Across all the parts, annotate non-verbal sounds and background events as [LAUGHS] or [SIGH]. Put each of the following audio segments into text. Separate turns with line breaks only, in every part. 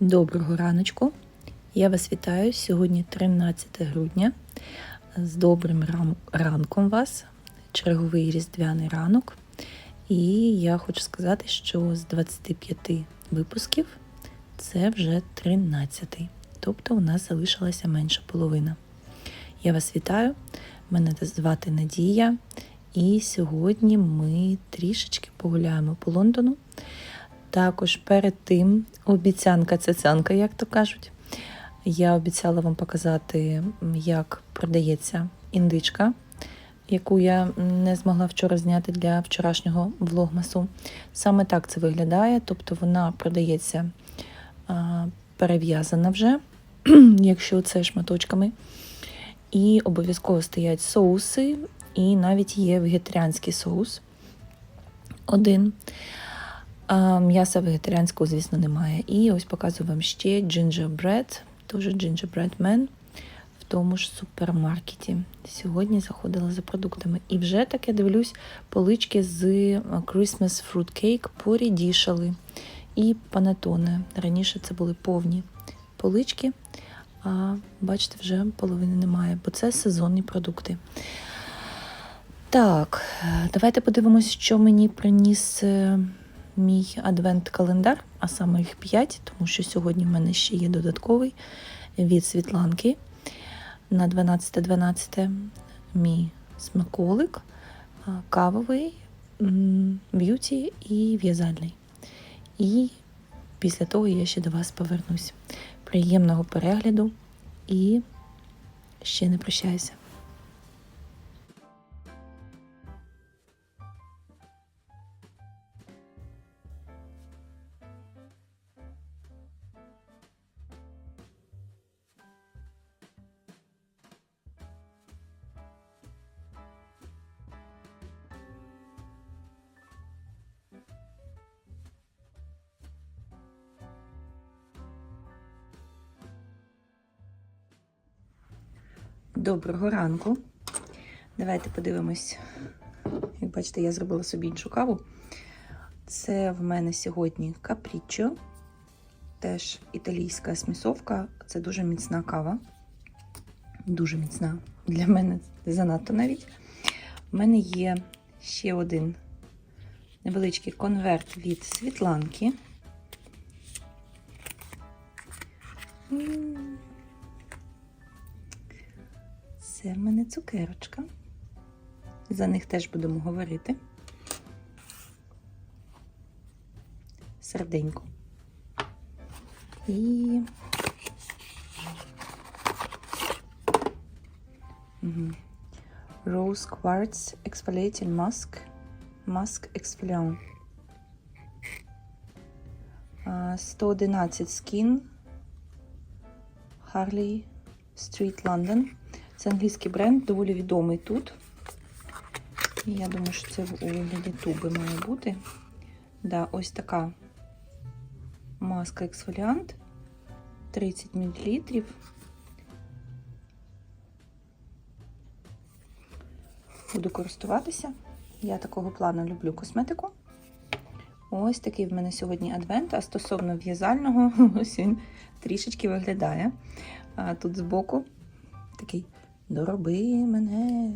Доброго раночку. Я вас вітаю. Сьогодні 13 грудня. З добрим ранком вас, черговий різдвяний ранок. І я хочу сказати, що з 25 випусків це вже 13. Тобто у нас залишилася менша половина. Я вас вітаю. Мене звати Надія. І сьогодні ми трішечки погуляємо по Лондону. Також перед тим обіцянка цяцянка, як то кажуть. Я обіцяла вам показати, як продається індичка, яку я не змогла вчора зняти для вчорашнього влогмасу. Саме так це виглядає, тобто вона продається перев'язана вже, [CLEARS THROAT] якщо це шматочками. І обов'язково стоять соуси, і навіть є вегетаріанський соус один. М'яса вегетаріанського, звісно, немає. І ось показую вам ще gingerbread, теж gingerbread man в тому ж супермаркеті. Сьогодні заходила за продуктами. І вже таке дивлюсь, полички з Christmas fruit cake порідішали. І панетоне. Раніше це були повні полички, а бачите, вже половини немає, бо це сезонні продукти. Так, е, давайте подивимось, що мені приніс е, мій адвент-календар, а саме їх 5, тому що сьогодні в мене ще є додатковий від Світланки на 12-12 мій смаколик, кавовий, б'юті і в'язальний. І після того я ще до вас повернусь. Приємного перегляду і ще не прощаюся. Доброго ранку. Давайте подивимось. Як бачите, я зробила собі іншу каву. Це в мене сьогодні капріччо, теж італійська смісовка. Це дуже міцна кава. Дуже міцна. Для мене занадто навіть. У мене є ще один невеличкий конверт від Світланки. Це в мене цукерочка. За них теж будемо говорити. Серденько. І. Угу. Rose Quartz Exfoliating Mask. Mask Exfoliant. А, 111 Skin. Harley Street London. Це англійський бренд, доволі відомий тут. І я думаю, що це у вигляді туби має бути. Да, ось така маска ексфоліант 30 мл. Буду користуватися. Я такого плану люблю косметику. Ось такий в мене сьогодні адвент. А стосовно в'язального, [LAUGHS] ось він трішечки виглядає. А тут збоку такий дороби мене.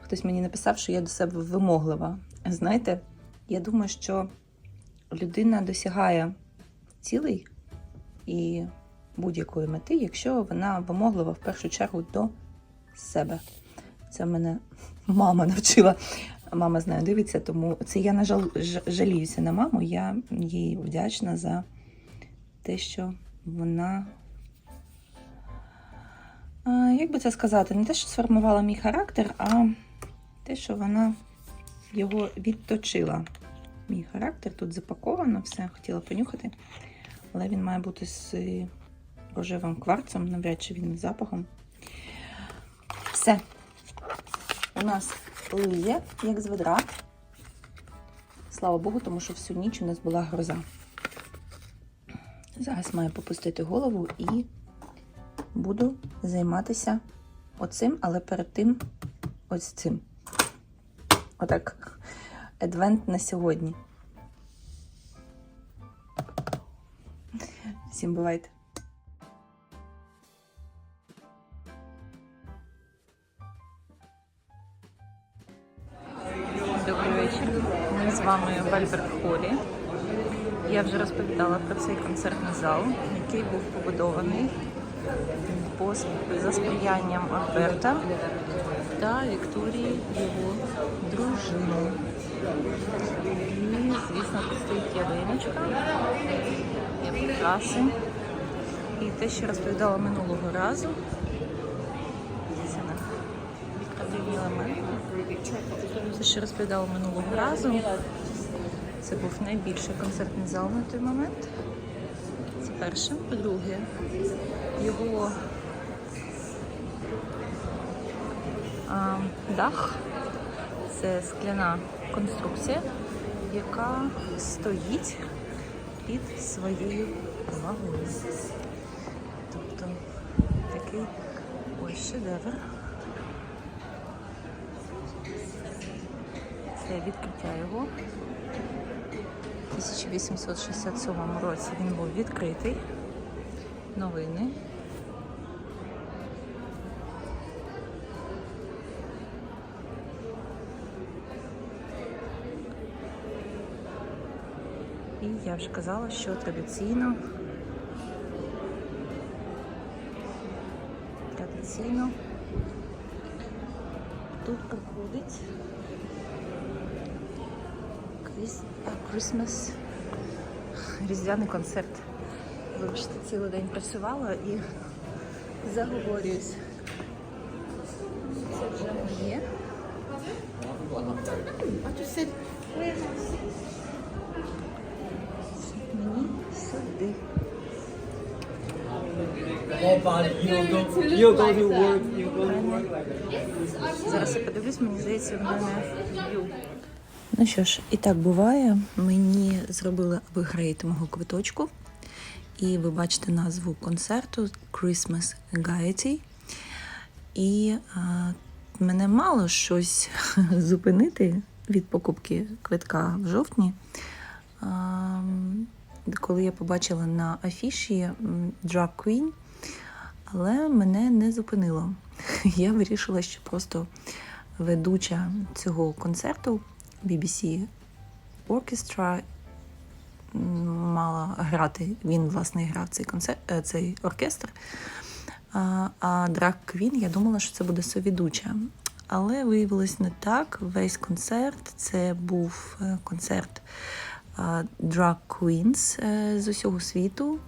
Хтось мені написав, що я до себе вимоглива. Знаєте, я думаю, що людина досягає цілей і будь-якої мети, якщо вона вимоглива в першу чергу до себе. Це мене [LAUGHS] мама навчила. Мама знає, дивиться, тому це я, на жаль, жаліюся на маму. Я їй вдячна за те, що вона як би це сказати, не те, що сформувала мій характер, а те, що вона його відточила. Мій характер тут запаковано, все хотіла понюхати, але він має бути з рожевим кварцем, навряд чи він з запахом. Все. У нас лиє, як з ведра. Слава Богу, тому що всю ніч у нас була гроза. Зараз маю попустити голову і буду займатися оцим, але перед тим ось цим. Отак. Адвент на сьогодні. Всім бувайте! Добрий вечір. Ми з вами в Альберт Холі. Я вже розповідала про цей концертний зал, який був побудований по, за сприянням Альберта та Вікторії, його дружини. І, звісно, тут стоїть ялиночка, є прикраси. І те, що розповідала минулого разу. Декоративні. Те, що розповідала минулого разу. Це був найбільший концертний зал на той момент. Перше. По-друге, його а, дах це скляна конструкція, яка стоїть під своєю вагою. Тобто такий ось шедевр. Це відкриття його. У 1867 році він був відкритий. Новини. І я вже казала, що традиційно традиційно тут проходить Christmas різдвяний концерт. Вибачте, цілий день працювала і заговорююсь. Це вже моє. Мені сюди. Зараз я подивлюсь, мені здається, в мене. Ну що ж, і так буває. Мені зробили апгрейд мого квиточку. І ви бачите назву концерту Christmas Gaiety. І а, мене мало щось [LAUGHS] зупинити від покупки квитка в жовтні. А, коли я побачила на афіші Drag Queen, але мене не зупинило. [LAUGHS] Я вирішила, що просто ведуча цього концерту BBC Orchestra мала грати. Він, власне, грав цей концерт, е, цей оркестр. А, а Drag Queen, я думала, що це буде совідуча. Але виявилось не так. Весь концерт це був е, концерт Drag Queens е, з усього світу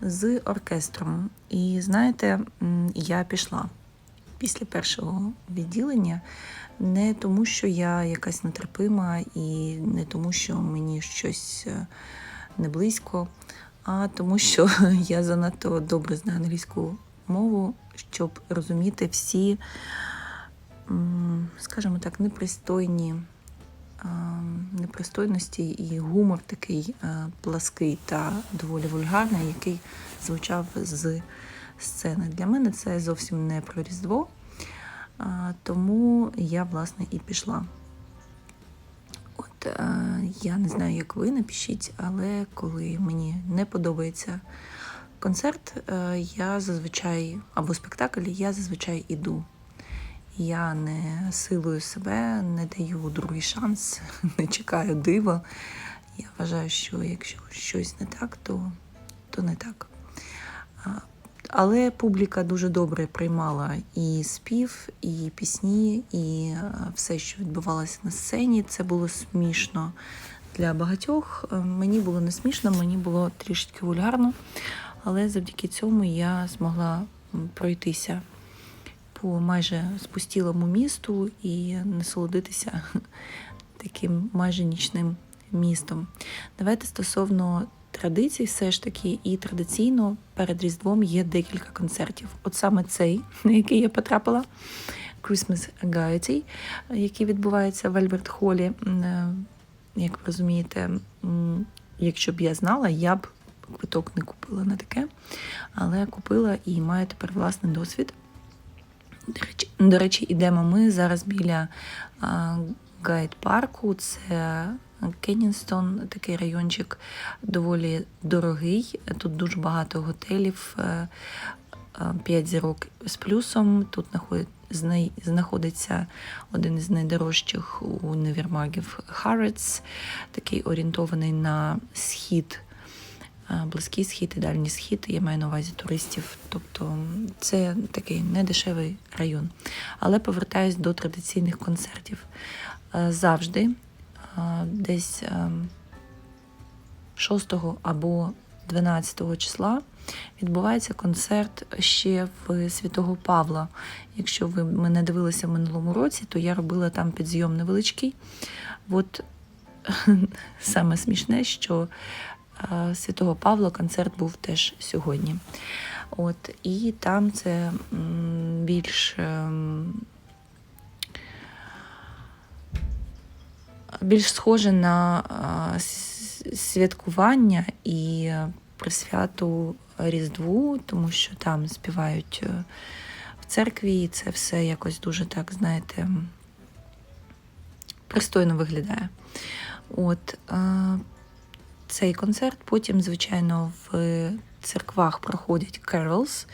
з оркестром. І знаєте, я пішла після першого відділення не тому, що я якась нетерпима, і не тому, що мені щось е, не близько, а тому, що [LAUGHS] я занадто добре знаю англійську мову, щоб розуміти всі, скажімо так, непристойні непристойності і гумор такий плаский та доволі вульгарний, який звучав з сцени. Для мене це зовсім не про Різдво, тому я, власне, і пішла. От е, я не знаю, як ви напишіть, але коли мені не подобається концерт, е, я зазвичай або спектакль, я зазвичай іду. Я не силую себе, не даю другий шанс, [LAUGHS] не чекаю дива. Я вважаю, що якщо щось не так, то, то не так. Але публіка дуже добре приймала і спів, і пісні, і е, все, що відбувалося на сцені. Це було смішно для багатьох. Е, Мені було не смішно, мені було трішки вульгарно, але завдяки цьому я змогла пройтися по майже спустілому місту і насолодитися [LAUGHS] таким майже нічним містом. Давайте стосовно традицій, все ж таки, і традиційно перед Різдвом є декілька концертів. От саме цей, на який я потрапила, Christmas Gaiety, який відбувається в Альберт Холі. Е, Як ви розумієте, якщо б я знала, я б квиток не купила на таке, але купила і маю тепер власний досвід. До речі, до речі, ідемо ми зараз біля гайд-парку. Це Кеннінстон, такий райончик доволі дорогий. Тут дуже багато готелів, 5 зірок з плюсом. Тут знаходиться один із найдорожчих універмагів Harrods, такий орієнтований на схід, е, близький схід і дальній схід. Я маю на увазі туристів. Тобто це такий недешевий район. Але повертаюсь до традиційних концертів. Е, Завжди е, десь е, 6 або 12 числа відбувається концерт ще в Святого Павла. Якщо ви мене дивилися в минулому році, то я робила там підзйом невеличкий. От [LAUGHS] саме смішне, що Святого Павла концерт був теж сьогодні. От, і там це більш. Більш схоже на святкування і присвяту Різдву, тому що там співають е, в церкві, і це все якось дуже так, знаєте, пристойно виглядає. От е, цей концерт потім, звичайно, в церквах проходять carols.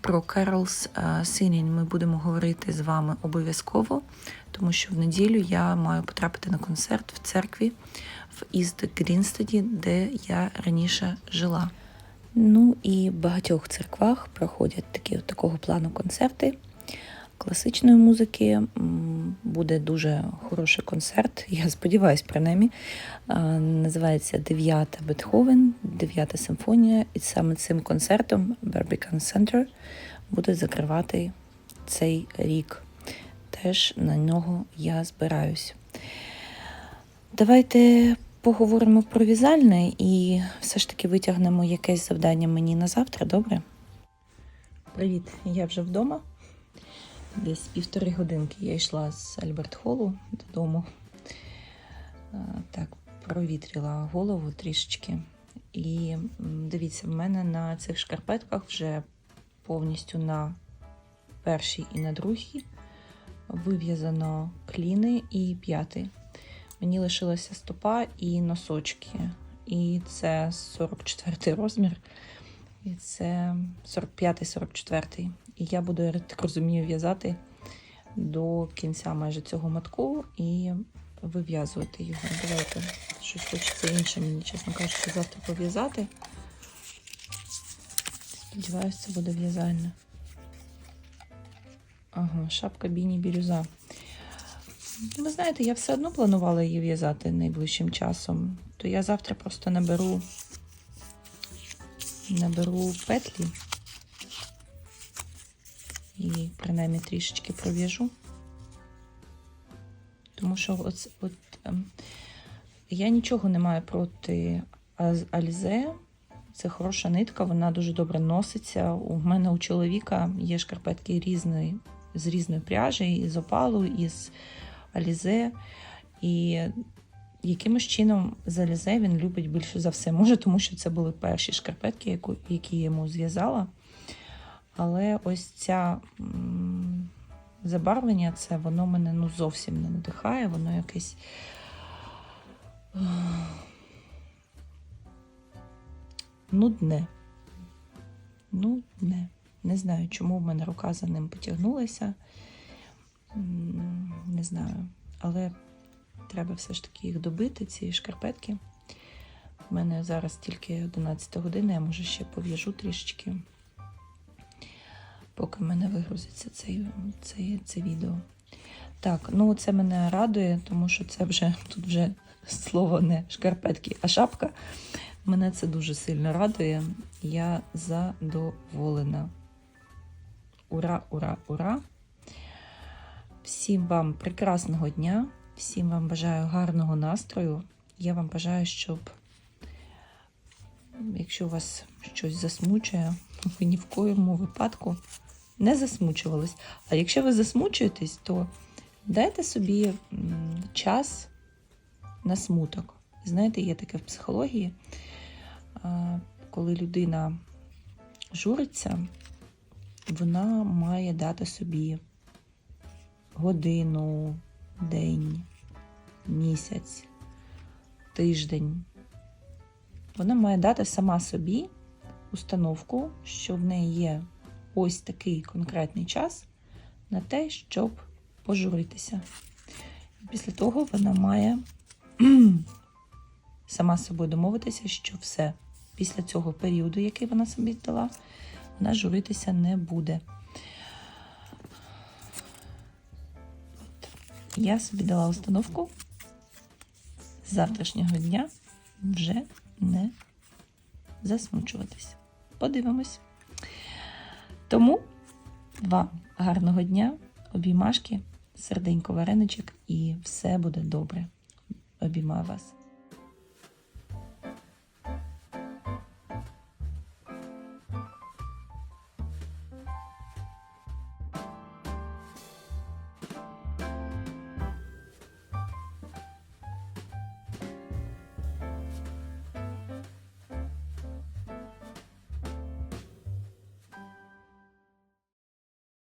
Про carols е, singing ми будемо говорити з вами обов'язково, тому що в неділю я маю потрапити на концерт в церкві в Іст Грінстеді, де я раніше жила. Ну і в багатьох церквах проходять такі такого плану концерти класичної музики. Буде дуже хороший концерт. [LAUGHS] Я сподіваюся, принаймні. Називається Дев'ята Бетховен, Дев'ята симфонія. І саме цим концертом Barbican Center буде закривати цей рік. Теж на нього я збираюсь. Давайте поговоримо про в'язальне і все ж таки витягнемо якесь завдання мені на завтра, добре? Привіт, я вже вдома. Десь півтори годинки я йшла з Альберт Холу додому. Так, провітрила голову трішечки. І дивіться, в мене на цих шкарпетках вже повністю на першій і на другій вив'язано кліни і п'яти. Мені лишилася стопа і носочки. І це 44 розмір. І це 45-44. І я буду, я так розумію, в'язати до кінця майже цього матку і вив'язувати його. Давайте щось хочеться інше мені, чесно кажучи, завтра пов'язати. Сподіваюся, це буде в'язальне. Ага, шапка Біні Бірюза. Ви знаєте, я все одно планувала її в'язати найближчим часом. То я завтра просто наберу, наберу петлі і принаймні трішечки пров'яжу. Тому що от, от, ем, я нічого не маю проти Альзе. Це хороша нитка, вона дуже добре носиться. У мене у чоловіка є шкарпетки різної, з різної пряжі, із опалу, із Алізе. І якимось чином з Алізе він любить більше за все. Може, тому що це були перші шкарпетки, які я йому зв'язала. Але ось ця забарвлення, це воно мене ну, зовсім не надихає, воно якесь. Нудне. Нудне. Не знаю, чому в мене рука за ним потягнулася. Не знаю. Але треба все ж таки їх добити, ці шкарпетки. У мене зараз тільки 11 година, я може ще пов'яжу трішечки, поки в мене вигрузиться цей, цей, це відео. Так, ну це мене радує, тому що це вже тут вже слово не шкарпетки, а шапка. Мене це дуже сильно радує. Я задоволена. Ура, ура, ура! Всім вам прекрасного дня, всім вам бажаю гарного настрою. Я вам бажаю, щоб, якщо вас щось засмучує, [LAUGHS] ви ні в коєму випадку не засмучувались. А якщо ви засмучуєтесь, то дайте собі час на смуток. Знаєте, є таке в психології, коли людина журиться, вона має дати собі годину, день, місяць, тиждень. Вона має дати сама собі установку, що в неї є ось такий конкретний час на те, щоб пожуритися. Після того вона має [CLEARS THROAT] сама з собою домовитися, що все, після цього періоду, який вона собі дала, вона журитися не буде. От. Я собі дала установку з завтрашнього дня вже не засмучуватись. Подивимось. Тому вам гарного дня, обіймашки, серденько вареничок і все буде добре. Обіймаю вас.